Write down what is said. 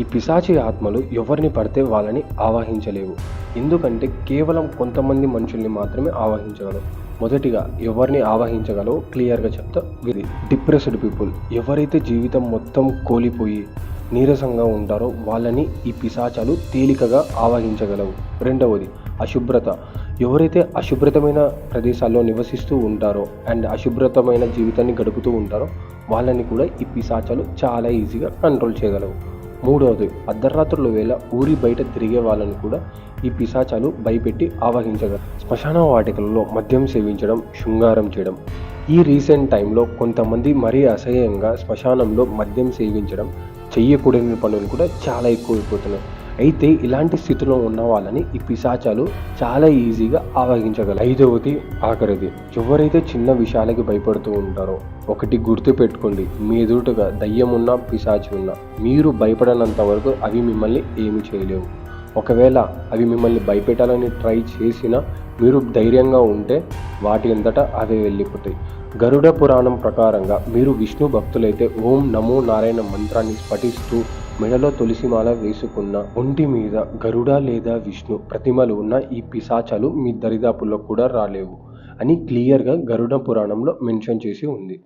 ఈ పిశాచి ఆత్మలు ఎవరిని పడితే వాళ్ళని ఆవాహించలేవు. ఎందుకంటే కేవలం కొంతమంది మనుషుల్ని మాత్రమే ఆవాహించగలవు. మొదటిగా ఎవరిని ఆవాహించగలవో క్లియర్గా చెప్తా ఇది డిప్రెస్డ్ పీపుల్ ఎవరైతే జీవితం మొత్తం కోలిపోయి నీరసంగా ఉంటారో వాళ్ళని ఈ పిశాచాలు తేలికగా ఆవాహించగలవు. రెండవది అశుభ్రత. ఎవరైతే అశుభ్రతమైన ప్రదేశాల్లో నివసిస్తూ ఉంటారో అండ్ అశుభ్రతమైన జీవితాన్ని గడుపుతూ ఉంటారో వాళ్ళని కూడా ఈ పిశాచాలు చాలా ఈజీగా కంట్రోల్ చేయగలవు. మూడవది అర్ధరాత్రుల వేళ ఊరి బయట తిరిగే వాళ్ళని కూడా ఈ పిశాచాలు భయపెట్టి ఆవహించగలరు. శ్మశాన వాటికలలో మద్యం సేవించడం శృంగారం చేయడం. ఈ రీసెంట్ టైంలో కొంతమంది మరీ అసహ్యంగా శ్మశానంలో మద్యం సేవించడం చెయ్యకూడని పనులు కూడా చాలా ఎక్కువైపోతున్నాయి. అయితే ఇలాంటి స్థితిలో ఉన్న వాళ్ళని ఈ పిశాచాలు చాలా ఈజీగా ఆవహించగలరు ఐదవది ఆఖరిది. ఎవరైతే చిన్న విషయాలకి భయపడుతూ ఉంటారో ఒకటి గుర్తు పెట్టుకోండి. మీ ఎదుటగా దయ్యం ఉన్న పిశాచి ఉన్న మీరు భయపడనంత వరకు అవి మిమ్మల్ని ఏమి చేయలేవు. ఒకవేళ అవి మిమ్మల్ని భయపెట్టాలని ట్రై చేసినా మీరు ధైర్యంగా ఉంటే వాటి అంతటా అవే వెళ్ళిపోతాయి. గరుడ పురాణం ప్రకారంగా మీరు విష్ణు భక్తులైతే ఓం నమో నారాయణ మంత్రాన్ని స్ఫటిస్తూ మెడలో తులసిమాల వేసుకున్న ఒంటి మీద గరుడ లేదా విష్ణు ప్రతిమలు ఉన్న ఈ పిశాచాలు మీ దరిదాపుల్లో కూడా రాలేవు అని క్లియర్గా గరుడ పురాణంలో మెన్షన్ చేసి ఉంది.